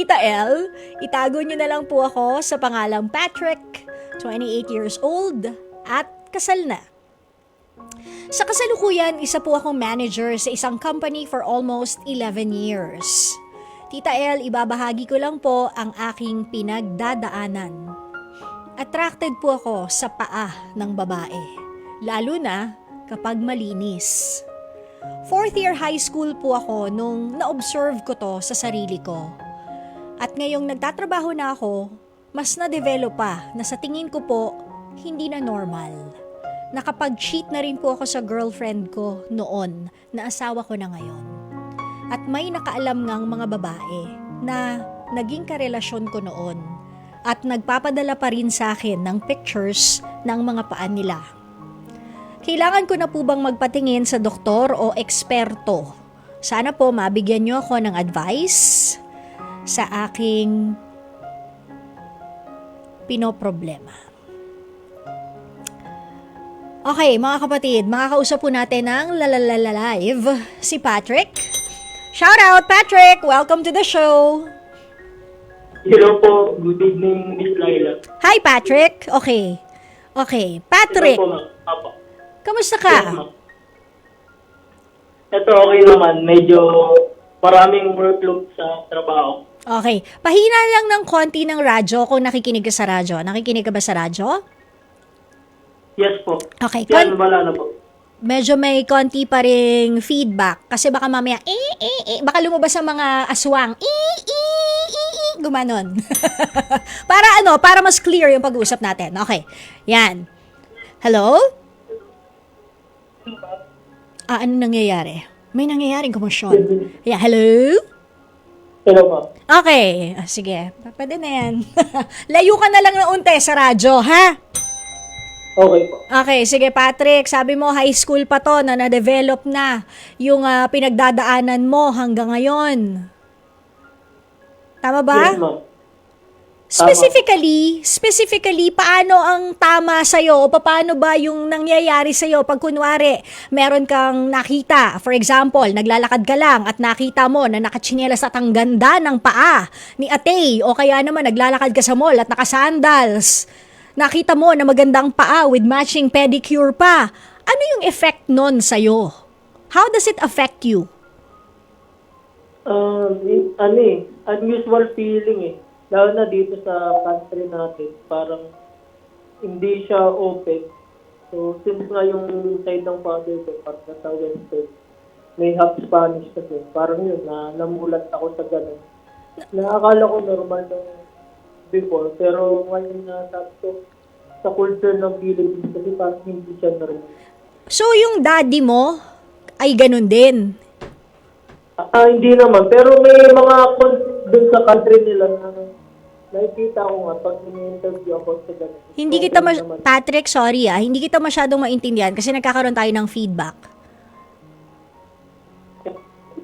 Tita L. Itago niyo na lang po ako sa pangalang Patrick, 28 years old, at kasal na. Sa kasalukuyan, isa po akong manager sa isang company for almost 11 years. Tita L, ibabahagi ko lang po ang aking pinagdadaanan. Attracted po ako sa paa ng babae, lalo na kapag malinis. Fourth year high school po ako nung na-observe ko to sa sarili ko. At ngayong nagtatrabaho na ako, mas na-develop pa na sa tingin ko po, hindi na normal. Nakapag-cheat na rin po ako sa girlfriend ko noon na asawa ko na ngayon. At may nakaalam ngang mga babae na naging karelasyon ko noon at nagpapadala pa rin sa akin ng pictures ng mga paan nila. Kailangan ko na po bang magpatingin sa doktor o eksperto? Sana po mabigyan niyo ako ng advice sa aking pinoproblema. Okay, mga kapatid, makakausap po natin ng lalalala live si Patrick. Shout out, Patrick! Welcome to the show! Hello po. Good evening, Miss Laila. Hi, Patrick! Okay. Okay, Patrick, Hello po, ma'am. Apo. kamusta Yes, ka? ma'am. Ito, okay naman. Medyo maraming workload sa trabaho. Okay, pahina lang ng konti ng radyo kung nakikinig ka sa radyo. Nakikinig ka ba sa radyo? Yes po. Okay, Yan, wala na po. medyo may konti pa ring feedback kasi baka mamaya eh, eh, eh, baka lumabas ang mga aswang eh, eh, eh, eh, gumanon. para ano, para mas clear yung pag-uusap natin. Okay, yan. Hello? Ah, ano nangyayari? May nangyayaring komosyon. Yeah, hello? Hello, ma'am. Okay, ah, sige. Pwede na yan. Layo ka na lang ng unti sa radyo, ha? Okay po. Okay, sige Patrick, sabi mo high school pa to na na-develop na yung ah, pinagdadaanan mo hanggang ngayon. Tama ba? Yes, ma'am. Specifically, specifically, paano ang tama sa'yo o paano ba yung nangyayari sa'yo pag kunwari meron kang nakita, for example, naglalakad ka lang at nakita mo na nakatsinelas at ang ganda ng paa ni ate o kaya naman naglalakad ka sa mall at nakasandals. Nakita mo na magandang paa with matching pedicure pa. Ano yung effect nun sa'yo? How does it affect you? Um, ano eh, unusual feeling eh. Lalo na dito sa country natin, parang hindi siya open. So, since nga yung side ng father ko, pag sa Western, may half Spanish kasi, parang yun, na namulat ako sa ganun. Nakakala ko normal nung before, pero ngayon na sabi ko, sa culture ng Philippines kasi parang hindi siya normal. So yung daddy mo ay ganun din. Ah, hindi naman. Pero may mga dun sa country nila na nakikita ko nga pag ini-interview ako sa ganun. Hindi Okay kita mas- naman. Patrick, sorry ah, hindi kita masyadong maintindihan kasi nagkakaroon tayo ng feedback.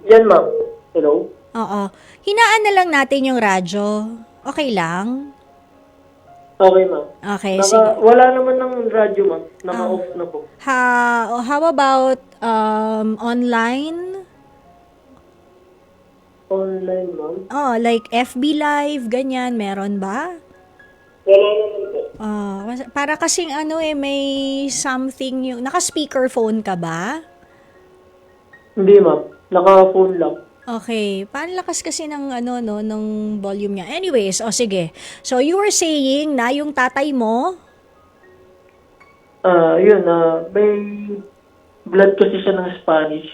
Yan, ma'am. Hello? Oo. Hinaan na lang natin yung radyo. Okay lang? Okay, ma'am. Okay, Naka, sige. wala naman ng radyo, ma'am. Ah. Naka-off na po. Ha, how about um, online? Online, ma'am. Oh, like FB Live, ganyan, meron ba? Wala naman po. Ah, mas- para kasing ano eh, may something yung... Naka-speakerphone ka ba? Hindi, ma'am. Naka-phone lang. Okay, panlakas kasi ng ano no ng volume niya. Anyways, o sige. So you were saying na yung tatay mo, Ah, yun, ah, may blood kasi siya ng Spanish.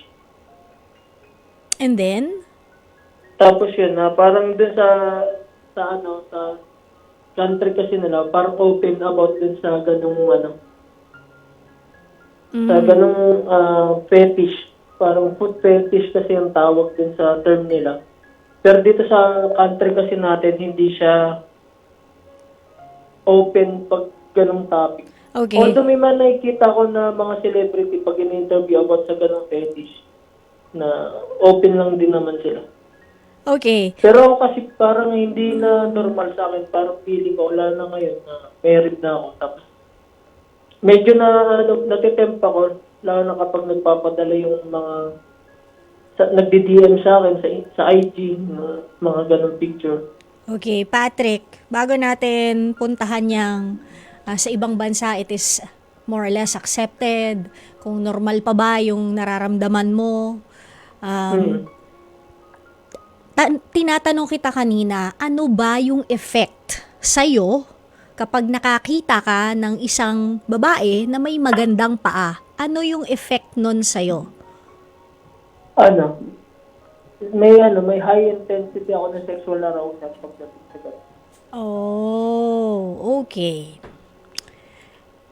and then Tapos yun, na parang dun sa, sa ano, sa country kasi nila, parang open about dun sa ganung ano, sa ganung ah, fetish. Parang food fetish kasi yung tawag din sa term nila. Pero dito sa country kasi natin, hindi siya open pag ganung topic. okay. Although may man nakikita ko na mga celebrity pag in-interview about sa ganung fetish, na open lang din naman sila. Okay. Pero ako kasi parang hindi na normal sa akin. Parang feeling ko, wala na ngayon na married na ako. Tapos, medyo na, ano, natitempt ako, lalo na kapag nagpapadala yung mga sa, nagdi-DM sa akin sa, sa IG, mga, mga ganong picture. Okay, Patrick, bago natin puntahan yang ah, sa ibang bansa, it is more or less accepted, kung normal pa ba yung nararamdaman mo. Um, Hmm. Ta- tinatanong kita kanina, ano ba yung effect sa'yo kapag nakakita ka ng isang babae na may magandang paa? Ano yung effect nun sa'yo? Ano, may ano, may high intensity ako ng sexual arousal pagdating sa ganun. Oh, okay.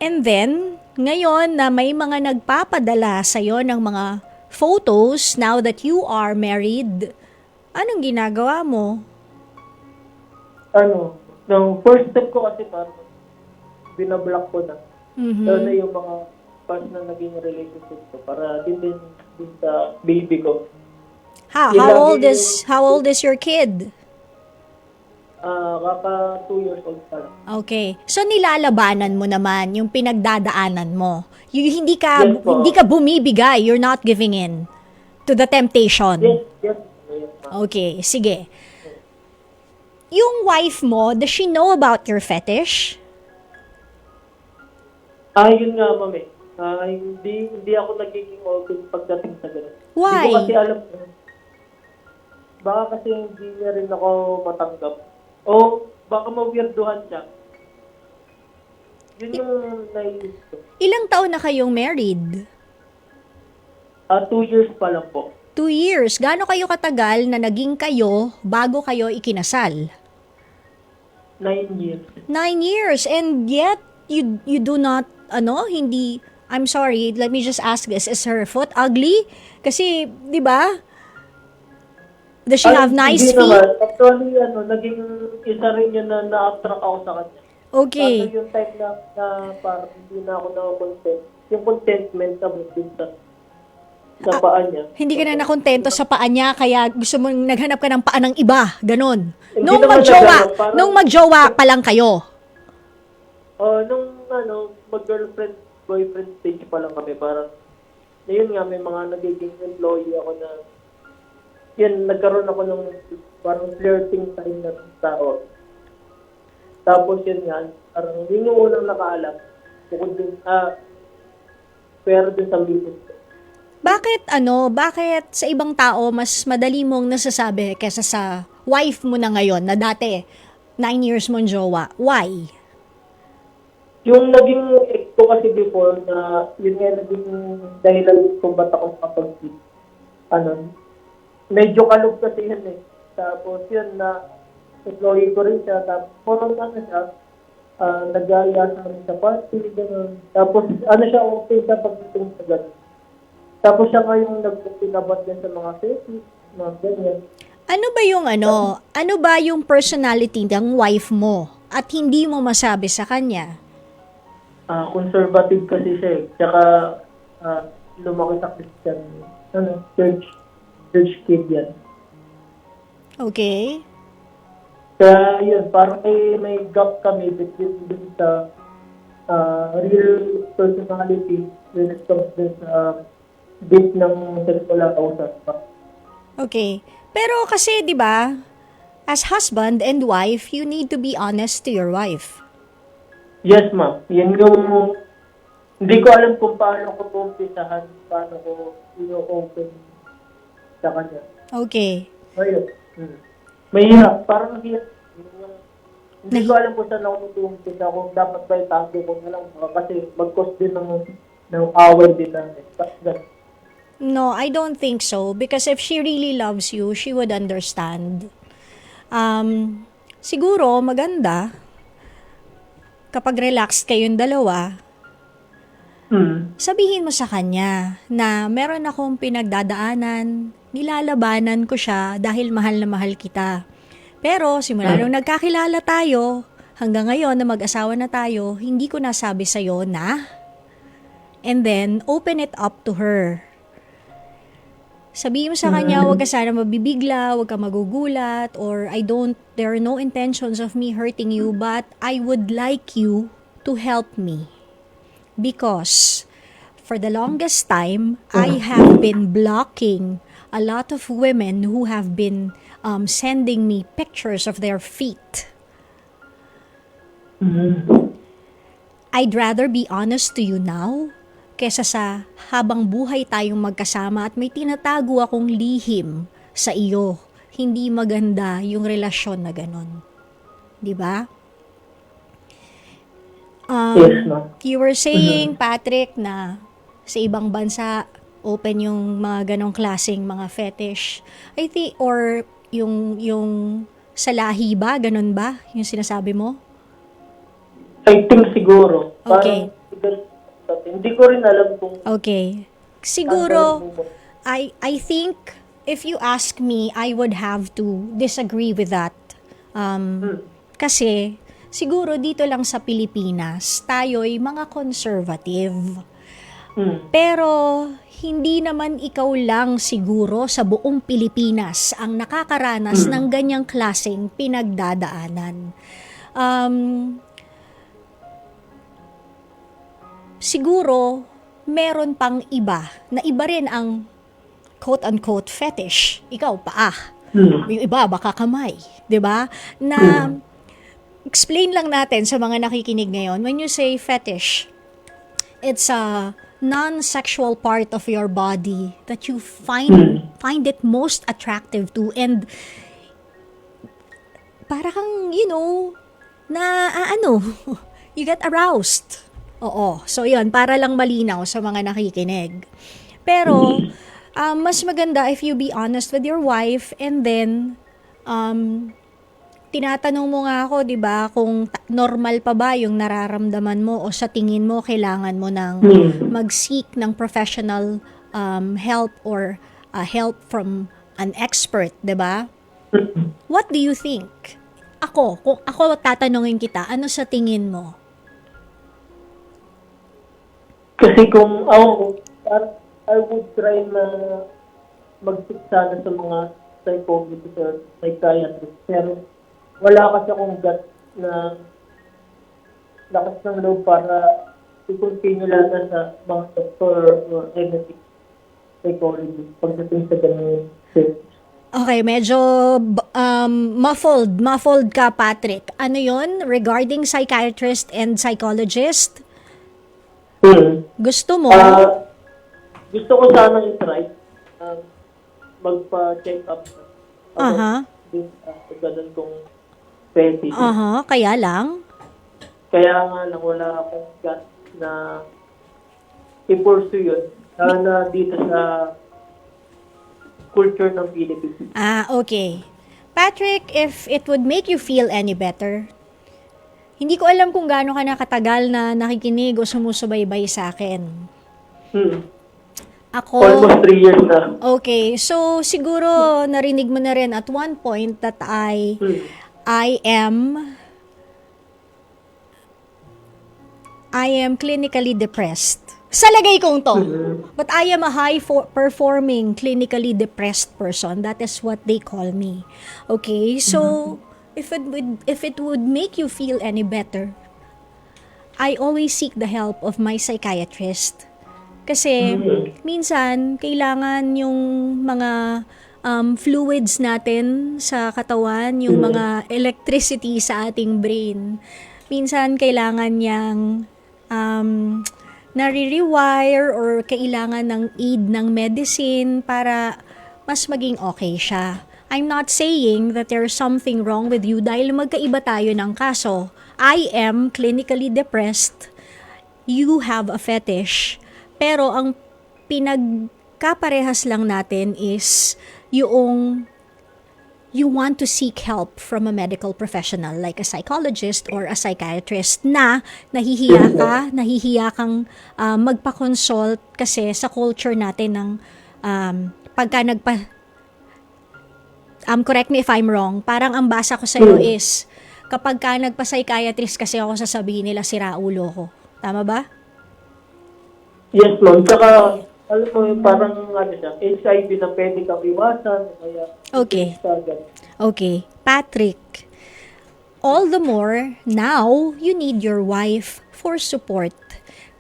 And then, ngayon na may mga nagpapadala sa'yo ng mga photos now that you are married, anong ginagawa mo? Ano, nung first step ko kasi parang binablock ko na. Mhm. Lalo na yung mga past na naging relationship ko para din din, din sa baby ko. Ha, how old yung- is how old is your kid? Ah, kaka 2 years old pa lang. Okay. So nilalabanan mo naman yung pinagdadaanan mo. You, hindi ka Yes po. hindi ka bumibigay, you're not giving in to the temptation. Yes, yes. Okay, sige. Yung wife mo, does she know about your fetish? Ah, yun nga, ma'am eh. Ah, hindi, hindi ako nagiging open pagdating sa ganun. Why? Hindi ko kasi alam. Baka kasi hindi niya rin ako matanggap. O baka ma-weirduhan siya. Yun yung naisip ko. Ilang taon na kayong married? Ah, two years pa lang po. Two years. Gaano kayo katagal na naging kayo bago kayo ikinasal? Nine years. Nine years. And yet, you, you do not, ano, hindi, I'm sorry, let me just ask this. Is her foot ugly? Kasi, di ba? Does she Ah, have nice hindi feet? naman. Actually, ano, naging isa rin yun na na-attract ako sa kanya. Okay. Kaso yung time na, na parang hindi na ako na-content. Yung contentment na din sa, paa niya. Hindi ka na nakontento sa paa niya, kaya gusto mo naghanap ka ng paa ng iba. Ganon. Hindi Nung naman magjowa, parang- nung magjowa pa lang kayo. Oh, nung ano, mag-girlfriend, boyfriend stage pa lang kami, parang, na yun nga, may mga nagiging employee ako na, yun, nagkaroon ako ng parang flirting time na tao. Tapos yun nga, parang yun yung unang nakaalam. Bukod dun, ah, pero dun sa business ko. Bakit ano, bakit sa ibang tao mas madali mong nasasabi kesa sa wife mo na ngayon na dati nine years mong jowa? Why? Yung naging ex ko kasi before na yun nga naging dahilan kung ba't ako kapag ano, medyo kalog kasi yun eh. Tapos yun na employee ko rin siya. Tapos parang ano siya, uh, nag-aaya sa amin sa party, gano'n. Tapos ano siya, okay sa pagdating sa gano'n. Tapos siya nga yung nagpapinabat din sa mga fetish, mga ganyan. Ano ba yung ano, ano ba yung personality ng wife mo at hindi mo masabi sa kanya? Ah, conservative kasi siya eh. Tsaka ah, lumaki sa Christian, ano, church, church kid yan. Okay? Kaya yun, parang may, may gap kami between dun sa ah, real personality when it comes dun sa bit ng sexual arousal. Okay. Pero kasi 'di ba, as husband and wife, you need to be honest to your wife. Yes, ma'am. Yan yung... Hindi ko alam kung paano ko pumpisahan, paano ko i-open sa kanya. Okay. Ayun. Hmm. Mahirap. Parang yung- Hindi ko alam kung saan ako mag-umpisa, kung dapat ba itago ko na lang. Kasi mag-cause din ng, ng away din namin. Tapos. No, I don't think so because if she really loves you, she would understand. Um, siguro maganda kapag relaxed kayong dalawa, Hmm. sabihin mo sa kanya na meron akong pinagdadaanan, nilalabanan ko siya dahil mahal na mahal kita. Pero simula nung nagkakilala tayo, hanggang ngayon na mag-asawa na tayo, hindi ko nasabi sa'yo na. And then, open it up to her. Sabihin mo sa kanya, huwag ka sana mabibigla, huwag ka magugulat, or I don't, there are no intentions of me hurting you, but I would like you to help me. Because for the longest time, I have been blocking a lot of women who have been um, sending me pictures of their feet. I'd rather be honest to you now kesa sa habang buhay tayong magkasama at may tinatago akong lihim sa iyo. Hindi maganda yung relasyon na ganon. Di ba? Um, Yes, ma'am. You were saying, Patrick, na sa ibang bansa, open yung mga ganong klaseng mga fetish. I think, or yung, yung sa lahi ba? Ganon ba? Yung sinasabi mo? I think siguro. Okay. Parang, hindi ko rin alam kung... Okay. Siguro, I, I think, if you ask me, I would have to disagree with that. Um, Hmm. Kasi, siguro dito lang sa Pilipinas, tayo'y mga conservative. Hmm. Pero hindi naman ikaw lang siguro sa buong Pilipinas ang nakakaranas ng ganyang klaseng pinagdadaanan. Um, siguro meron pang iba na iba rin ang quote-unquote fetish. Ikaw, paa. Hmm. Yung iba, baka kamay. 'di ba? Na explain lang natin sa mga nakikinig ngayon, when you say fetish, it's a non-sexual part of your body that you find find it most attractive to and para kang, you know, na ah, ano, you get aroused. Oo. So, yun, para lang malinaw sa mga nakikinig. Pero, um, mas maganda if you be honest with your wife and then, um, tinatanong mo nga ako, 'di ba, kung normal pa ba yung nararamdaman mo o sa tingin mo kailangan mo ng Hmm. mag-seek ng professional um, help or uh, help from an expert, 'di ba? What do you think? Ako, kung ako tatanungin kita, ano sa tingin mo? Kasi kung ako, par- I would try na mag-seek sana sa mga psychologist or psychiatrist. Pero wala kasi akong gut na lakas ng loob para i-continue lang na sa mga doctor or anything psychologist pagdating sa stage. Okay, medyo um, muffled, muffled ka, Patrick. Ano yon regarding psychiatrist and psychologist? Hmm. Gusto mo? Ah, gusto ko sana i-try uh, magpa-check up ako Aha. din uh, ganun kong fetish. Aha, kaya lang. Kaya nga lang wala akong gut na i-pursue yun. Lalo na dito sa culture ng Philippines. Ah, okay. Patrick, if it would make you feel any better, hindi ko alam kung gaano ka nakatagal na nakikinig o sumusubaybay sa akin. Hmm. Ako, Almost three years na. okay, so siguro narinig mo na rin at one point that I, Hmm. I am, I am clinically depressed. Sa lagay kong to. But I am a high for- performing clinically depressed person. That is what they call me. Okay? So if it would if it would make you feel any better, I always seek the help of my psychiatrist. Kasi minsan kailangan yung mga um, fluids natin sa katawan, yung mga electricity sa ating brain. Minsan kailangan niyang um, nare-rewire or kailangan ng aid ng medicine para mas maging okay siya. I'm not saying that there's something wrong with you dahil magkaiba tayo ng kaso. I am clinically depressed. You have a fetish. Pero ang pinagkaparehas lang natin is yung you want to seek help from a medical professional like a psychologist or a psychiatrist na nahihiya ka, nahihiya kang ah, magpa-consult kasi sa culture natin ng um, pagka nagpa um, correct me if I'm wrong, parang ang basa ko sa'yo is kapag ka nagpa-psychiatrist kasi ako sasabihin nila sira ulo ko. Tama ba? Yes, ma'am. Tsaka, alam mo, yung parang ano siya, HIV na pwede kang iwasan. Kaya, Okay. sa. Okay, Patrick. All the more, now, you need your wife for support.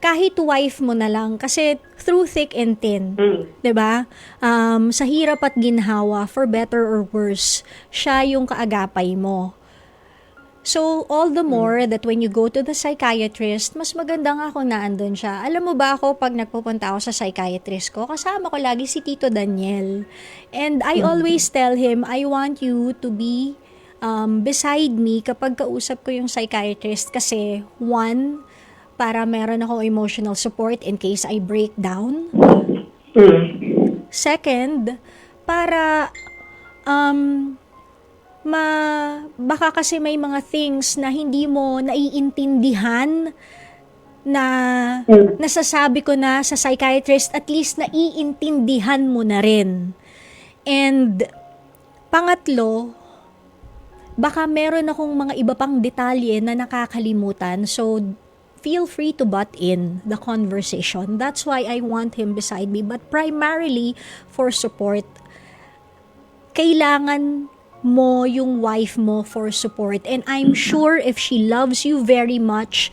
Kahit wife mo na lang kasi through thick and thin, Mm. 'di ba? Um, sa hirap at ginhawa, for better or worse, siya yung kaagapay mo. So, all the more that when you go to the psychiatrist, mas maganda nga kung naandun siya. Alam mo ba ako, pag nagpupunta ako sa psychiatrist ko, kasama ko lagi si Tito Daniel. And I always tell him, I want you to be um, beside me kapag kausap ko yung psychiatrist kasi, one, para meron akong emotional support in case I break down. Mm. Second, para um ma baka kasi may mga things na hindi mo naiintindihan na nasasabi ko na sa psychiatrist at least naiintindihan mo na rin. And pangatlo, baka meron akong mga iba pang detalye na nakakalimutan. So feel free to butt in the conversation. That's why I want him beside me. But primarily for support. Kailangan mo yung wife mo for support. And I'm sure if she loves you very much,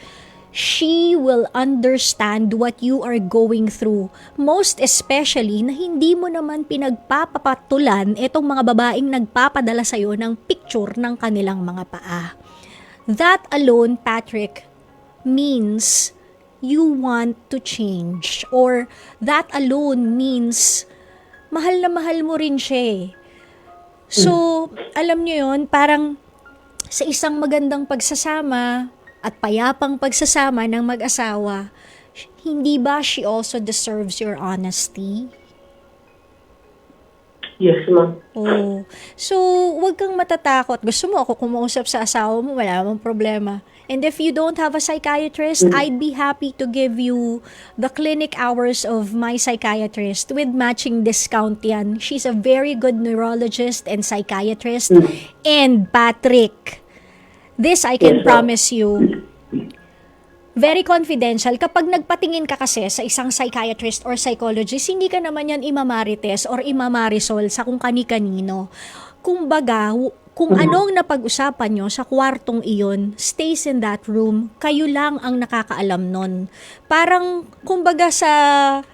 she will understand what you are going through. Most especially na hindi mo naman pinagpapapatulan itong mga babaeng nagpapadala sa'yo ng picture ng kanilang mga paa. That alone, Patrick, means you want to change. Or that alone means mahal na mahal mo rin siya eh. So, alam niyo yon parang sa isang magandang pagsasama at payapang pagsasama ng mag-asawa, hindi ba she also deserves your honesty? Yes, ma'am. Oh. So, wag kang matatakot. Gusto mo ako kumausap sa asawa mo, wala namang problema. And if you don't have a psychiatrist, I'd be happy to give you the clinic hours of my psychiatrist with matching discount yan. She's a very good neurologist and psychiatrist. And Patrick, this I can Yes, promise you, very confidential. Kapag nagpatingin ka kasi sa isang psychiatrist or psychologist, hindi ka naman yan imamarites or imamarisol sa kung kani-kanino. Kumbaga, kung anong napag-usapan nyo sa kwartong iyon, stays in that room, kayo lang ang nakakaalam nun. Parang, kumbaga sa,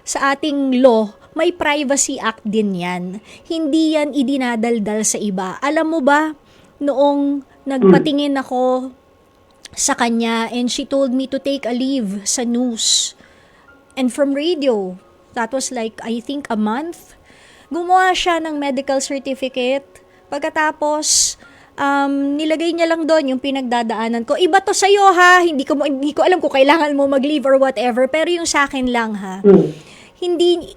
sa ating law, may privacy act din yan. Hindi yan idinadaldal sa iba. Alam mo ba, noong nagpatingin ako sa kanya and she told me to take a leave sa news and from radio. That was like, I think, a month. Gumawa siya ng medical certificate. Pagkatapos, um, nilagay niya lang doon yung pinagdadaanan ko. Iba to sa'yo ha, hindi ko, hindi ko alam kung kailangan mo mag-leave or whatever, pero yung sa akin lang ha Mm. hindi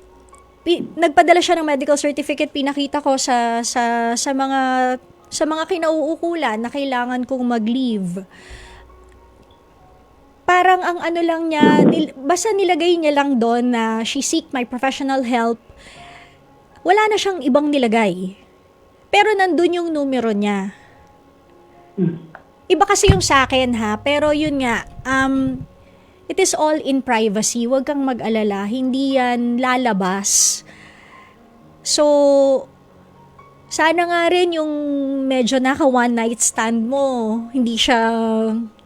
pi, nagpadala siya ng medical certificate pinakita ko sa sa sa mga sa mga kinauukulan na kailangan kong mag-leave. Parang ang ano lang niya, nil, basta nilagay niya lang doon na she seek my professional help. Wala na siyang ibang nilagay. Pero nandun yung numero niya. Mm. Iba kasi yung sa akin ha, pero yun nga, um, it is all in privacy. Huwag kang mag-alala, hindi yan lalabas. So, sana nga rin yung medyo naka one night stand mo, hindi siya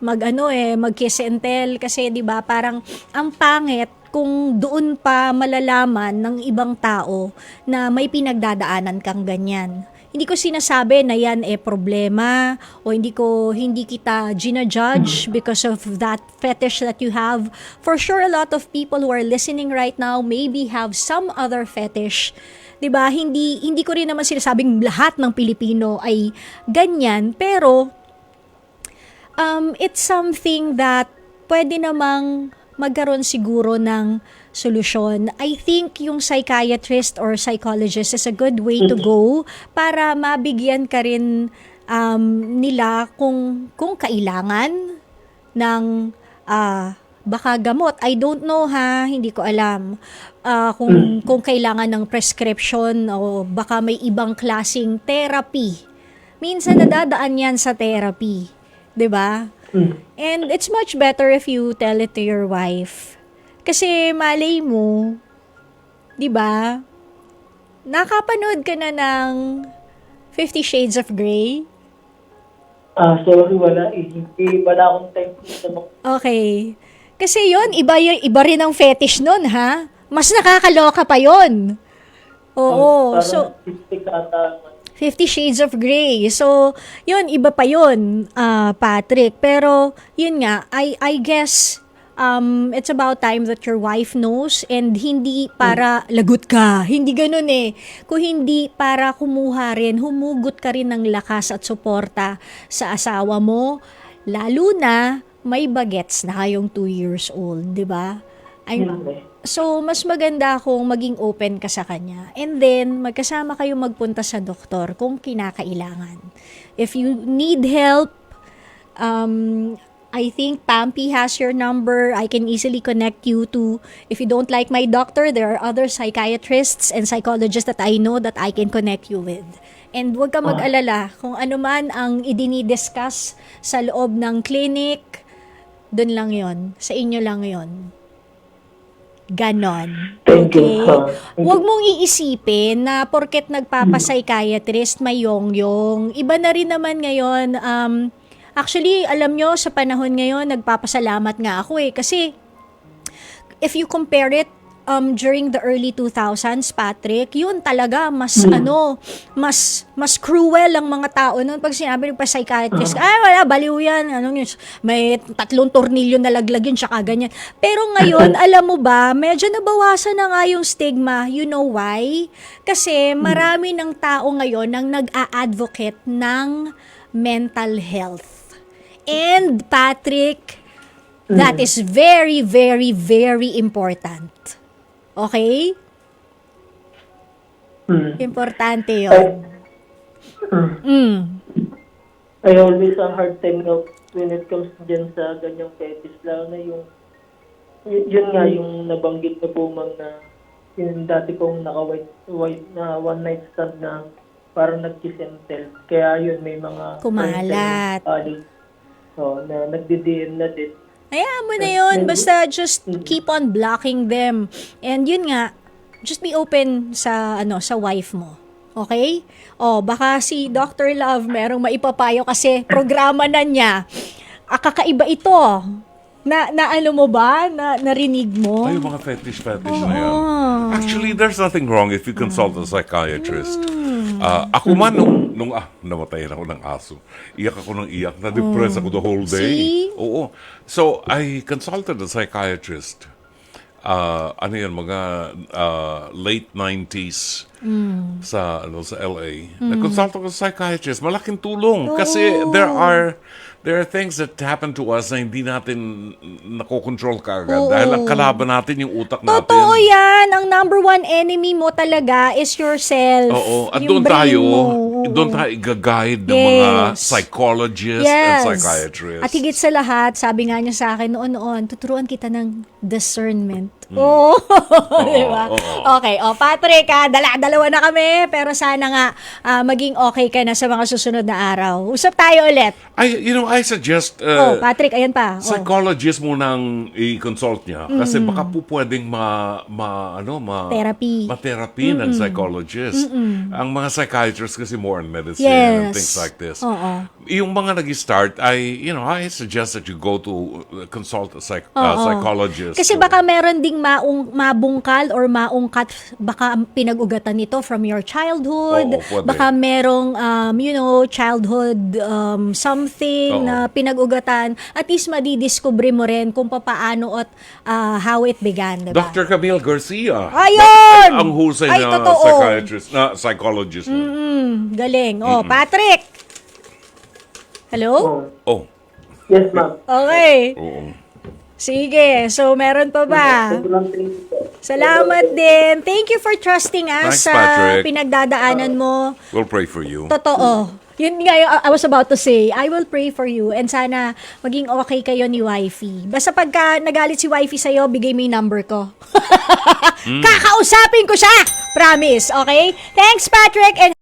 mag-ano eh, mag-kiss and tell kasi 'di ba parang ang pangit kung doon pa malalaman ng ibang tao na may pinagdadaanan kang ganyan. Hindi ko sinasabi na yan eh problema o hindi ko hindi kita gina-judge because of that fetish that you have. For sure a lot of people who are listening right now maybe have some other fetish 'di ba? Hindi hindi ko rin naman sinasabing lahat ng Pilipino ay ganyan, pero um it's something that pwede namang magkaroon siguro ng solusyon. I think yung psychiatrist or psychologist is a good way to go para mabigyan ka rin um, nila kung kung kailangan ng ah, baka gamot. I don't know ha, hindi ko alam. Ah, kung kung kailangan ng prescription o baka may ibang klasing therapy. Minsan nadadaan yan sa therapy, 'di ba? Mm. And it's much better if you tell it to your wife. Kasi malay mo, 'di ba? Nakapanood ka na ng Fifty Shades of Grey? Ah, sorry, wala eh. Hindi, wala akong time sa mga Okay. Kasi yon iba, iba rin ang fetish nun, ha? Mas nakakaloka pa yon. Oo. parang so, artistic ata. Fifty Shades of Grey. So, yun, iba pa yun, ah, Patrick. Pero, yun nga, I, I guess, um, it's about time that your wife knows and hindi para lagot ka. Hindi ganun eh. Kung hindi para kumuha rin, humugot ka rin ng lakas at suporta sa asawa mo. Lalo na, may bagets na kayong 2 years old, di ba? I'm. So, mas maganda kung maging open ka sa kanya. And then, magkasama kayo magpunta sa doktor kung kinakailangan. If you need help, um, I think Pampi has your number. I can easily connect you to, if you don't like my doctor, there are other psychiatrists and psychologists that I know that I can connect you with. And huwag ka mag-alala kung ano man ang idinidiscuss sa loob ng clinic, dun lang yon Sa inyo lang yon Ganon. Thank you, Okay? ha. Thank Huwag mong iisipin na porket nagpapapsychiatrist may yong-yong. Iba na rin naman ngayon. Um, actually, alam nyo, sa panahon ngayon, nagpapasalamat nga ako eh. Kasi, if you compare it um, during the early 2000s, Patrick, yun talaga mas ano, mas mas cruel ang mga tao noon pag sinabi ng pa-psychiatrist, ay wala, baliw yan, ano yun, may tatlong tornilyo na laglag yun, tsaka ganyan. Pero ngayon, alam mo ba, medyo nabawasan na nga yung stigma. You know why? Kasi marami ng tao ngayon nang nag-a-advocate ng mental health. And Patrick, that is very, very, very important. Okay? Mm. Importante I, yun. mm. Mm. I always a hard time na when it comes dyan sa ganyang fetish, lalo na yung, y- yun nga yung nabanggit na po ma'am na yung dati kong naka-white white na one night stand na parang nag-kiss and tell. Kaya yun, may mga Kumalat. colleagues, so, na nagdi-DM na din. Hayaan mo na yun. Basta just keep on blocking them. And yun nga, just be open sa ano sa wife mo. Okay? O, baka si Dr. Love merong maipapayo kasi programa na niya. Ah, kakaiba ito. Na, na ano mo ba? Na, narinig mo? Ay, yung mga fetish-fetish na yan. Actually, there's nothing wrong if you consult a psychiatrist. Ah, ako man, nung, nung ah, namatayan ako ng aso. Iyak ako ng iyak. Na-depress ako the whole day. See? Oo. So, I consulted a psychiatrist. Ah, ano yan, mga ah, late 90s sa ano sa LA. Nag-consult ako sa psychiatrist. Malaking tulong kasi there are there are things that happen to us na hindi natin nakokontrol kaagad Oo. dahil ang kalaban natin yung utak natin. Totoo yan. Ang number one enemy mo talaga is yourself. Oo. At doon tayo, doon tayo i-guide ng mga Yes. psychologists and psychiatrists. At higit sa lahat, sabi nga niya sa akin noon-noon, tuturuan kita ng discernment. Hmm. Oo. Di ba? Okay. O, Patrick, ha, dala-dalawa na kami, pero sana nga ah, maging okay ka na sa mga susunod na araw. Usap tayo ulit. I, you know, I suggest oh, uh, Patrick, ayan pa. Oh. psychologist munang i-consult niya kasi baka po pwedeng ma, ma ano ma Therapy. ma-therapy ng psychologist. Ang mga psychiatrists kasi more on medicine Yes. and things like this. Oo. Yung mga nag-start, I you know, I suggest that you go to uh, consult a psych, uh, Oo. psychologist. Kasi baka meron ding maung, mabungkal or maungkat, baka pinag-ugatan nito from your childhood. Oo, baka merong, um, you know, childhood um, something Oo. na pinag-ugatan. At least madidiscover mo rin kung paano at ah, how it began, diba? Dr. Camille Garcia. Ayun! Ang husay Ay, na totoo. psychiatrist, na psychologist. Mm, galing. Oh, Patrick! Hello? Oh. Oh, Yes, ma'am. Okay. oo. Sige. So, meron pa ba? Salamat din. Thank you for trusting us Thanks, sa Patrick. pinagdadaanan mo. We'll pray for you. Totoo. Yun nga yung I was about to say. I will pray for you and sana maging okay kayo ni wifey. Basta pagka nagalit si wifey sa'yo, bigay mo yung number ko. Kakausapin ko siya! Promise, okay? Thanks, Patrick, and